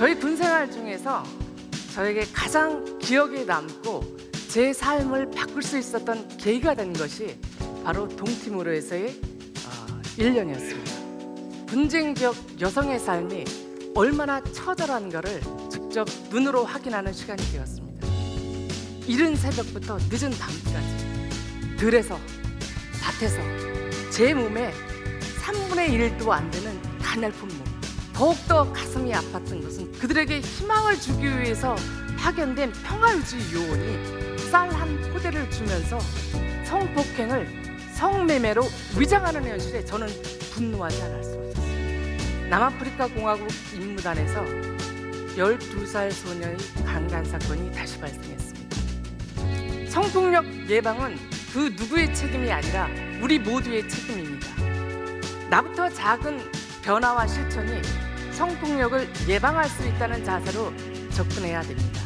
저희 군 생활 중에서 저에게 가장 기억에 남고 제 삶을 바꿀 수 있었던 계기가 된 것이 바로 동티모르에서의 어, 1년이었습니다. 분쟁 지역 여성의 삶이 얼마나 처절한가를 직접 눈으로 확인하는 시간이 되었습니다. 이른 새벽부터 늦은 밤까지 들에서 밭에서 제 몸에 3분의 1도 안 되는 가냘픈 몸 더욱더 가슴이 아팠던 것은 그들에게 희망을 주기 위해서 파견된 평화유지 요원이 쌀 한 포대를 주면서 성폭행을 성매매로 위장하는 현실에 저는 분노하지 않을 수 없었습니다. 남아프리카 공화국 임무단에서 12살 소녀의 강간 사건이 다시 발생했습니다. 성폭력 예방은 그 누구의 책임이 아니라 우리 모두의 책임입니다. 나부터 작은 변화와 실천이 성폭력을 예방할 수 있다는 자세로 접근해야 됩니다.